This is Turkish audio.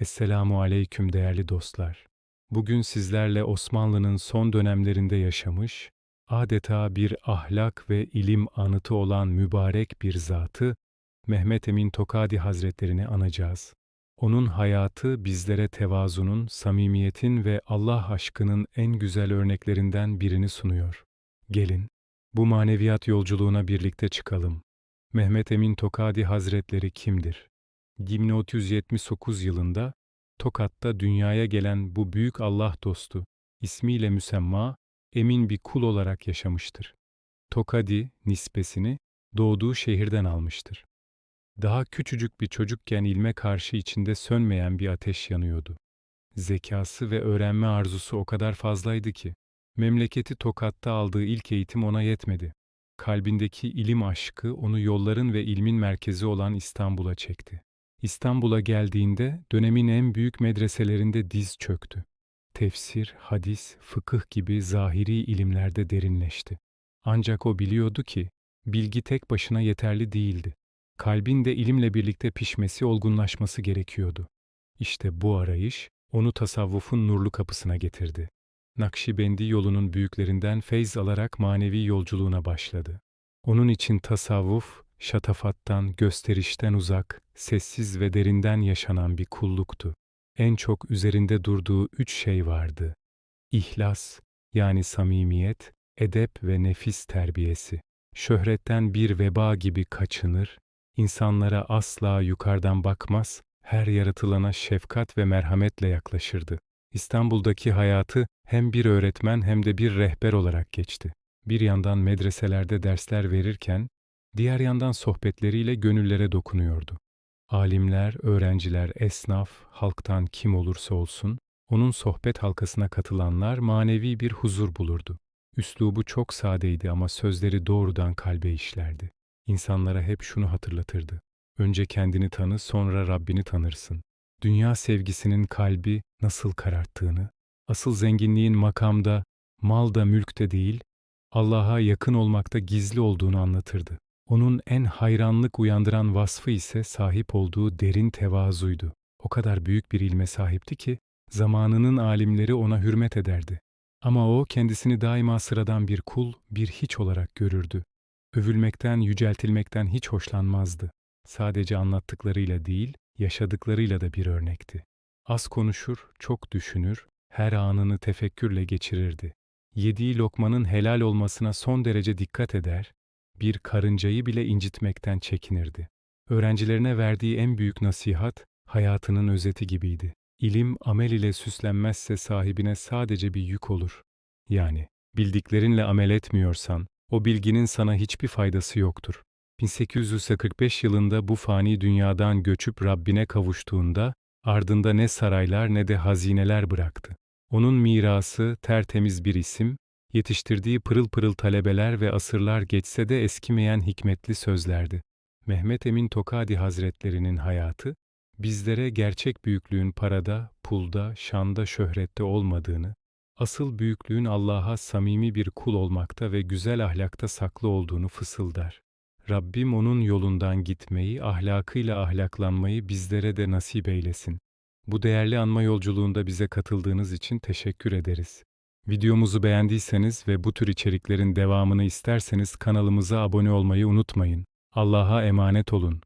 Esselamu aleyküm değerli dostlar. Bugün sizlerle Osmanlı'nın son dönemlerinde yaşamış, adeta bir ahlak ve ilim anıtı olan mübarek bir zatı, Mehmet Emin Tokadi Hazretlerini anacağız. Onun hayatı bizlere tevazunun, samimiyetin ve Allah aşkının en güzel örneklerinden birini sunuyor. Gelin, bu maneviyat yolculuğuna birlikte çıkalım. Mehmet Emin Tokadi Hazretleri kimdir? 1979 yılında Tokat'ta dünyaya gelen bu büyük Allah dostu ismiyle müsemma emin bir kul olarak yaşamıştır. Tokadi nispesini doğduğu şehirden almıştır. Daha küçücük bir çocukken ilme karşı içinde sönmeyen bir ateş yanıyordu. Zekası ve öğrenme arzusu o kadar fazlaydı ki memleketi Tokat'ta aldığı ilk eğitim ona yetmedi. Kalbindeki ilim aşkı onu yolların ve ilmin merkezi olan İstanbul'a çekti. İstanbul'a geldiğinde dönemin en büyük medreselerinde diz çöktü. Tefsir, hadis, fıkıh gibi zahiri ilimlerde derinleşti. Ancak o biliyordu ki bilgi tek başına yeterli değildi. Kalbin de ilimle birlikte pişmesi, olgunlaşması gerekiyordu. İşte bu arayış onu tasavvufun nurlu kapısına getirdi. Nakşibendi yolunun büyüklerinden feyz alarak manevi yolculuğuna başladı. Onun için tasavvuf, şatafattan, gösterişten uzak, sessiz ve derinden yaşanan bir kulluktu. En çok üzerinde durduğu üç şey vardı. İhlas, yani samimiyet, edep ve nefis terbiyesi. Şöhretten bir veba gibi kaçınır, insanlara asla yukarıdan bakmaz, her yaratılana şefkat ve merhametle yaklaşırdı. İstanbul'daki hayatı hem bir öğretmen hem de bir rehber olarak geçti. Bir yandan medreselerde dersler verirken, diğer yandan sohbetleriyle gönüllere dokunuyordu. Alimler, öğrenciler, esnaf, halktan kim olursa olsun, onun sohbet halkasına katılanlar manevi bir huzur bulurdu. Üslubu çok sadeydi ama sözleri doğrudan kalbe işlerdi. İnsanlara hep şunu hatırlatırdı. Önce kendini tanı, sonra Rabbini tanırsın. Dünya sevgisinin kalbi nasıl kararttığını, asıl zenginliğin makamda, malda, mülkte değil, Allah'a yakın olmakta gizli olduğunu anlatırdı. Onun en hayranlık uyandıran vasfı ise sahip olduğu derin tevazuydu. O kadar büyük bir ilme sahipti ki zamanının alimleri ona hürmet ederdi. Ama o kendisini daima sıradan bir kul, bir hiç olarak görürdü. Övülmekten, yüceltilmekten hiç hoşlanmazdı. Sadece anlattıklarıyla değil, yaşadıklarıyla da bir örnekti. Az konuşur, çok düşünür, her anını tefekkürle geçirirdi. Yediği lokmanın helal olmasına son derece dikkat eder, bir karıncayı bile incitmekten çekinirdi. Öğrencilerine verdiği en büyük nasihat, hayatının özeti gibiydi. İlim amel ile süslenmezse sahibine sadece bir yük olur. Yani bildiklerinle amel etmiyorsan, o bilginin sana hiçbir faydası yoktur. 1845 yılında bu fani dünyadan göçüp Rabbine kavuştuğunda, ardında ne saraylar ne de hazineler bıraktı. Onun mirası tertemiz bir isim, yetiştirdiği pırıl pırıl talebeler ve asırlar geçse de eskimeyen hikmetli sözlerdi. Mehmet Emin Tokadi Hazretlerinin hayatı, bizlere gerçek büyüklüğün parada, pulda, şanda, şöhrette olmadığını, asıl büyüklüğün Allah'a samimi bir kul olmakta ve güzel ahlakta saklı olduğunu fısıldar. Rabbim onun yolundan gitmeyi, ahlakıyla ahlaklanmayı bizlere de nasip eylesin. Bu değerli anma yolculuğunda bize katıldığınız için teşekkür ederiz. Videomuzu beğendiyseniz ve bu tür içeriklerin devamını isterseniz kanalımıza abone olmayı unutmayın. Allah'a emanet olun.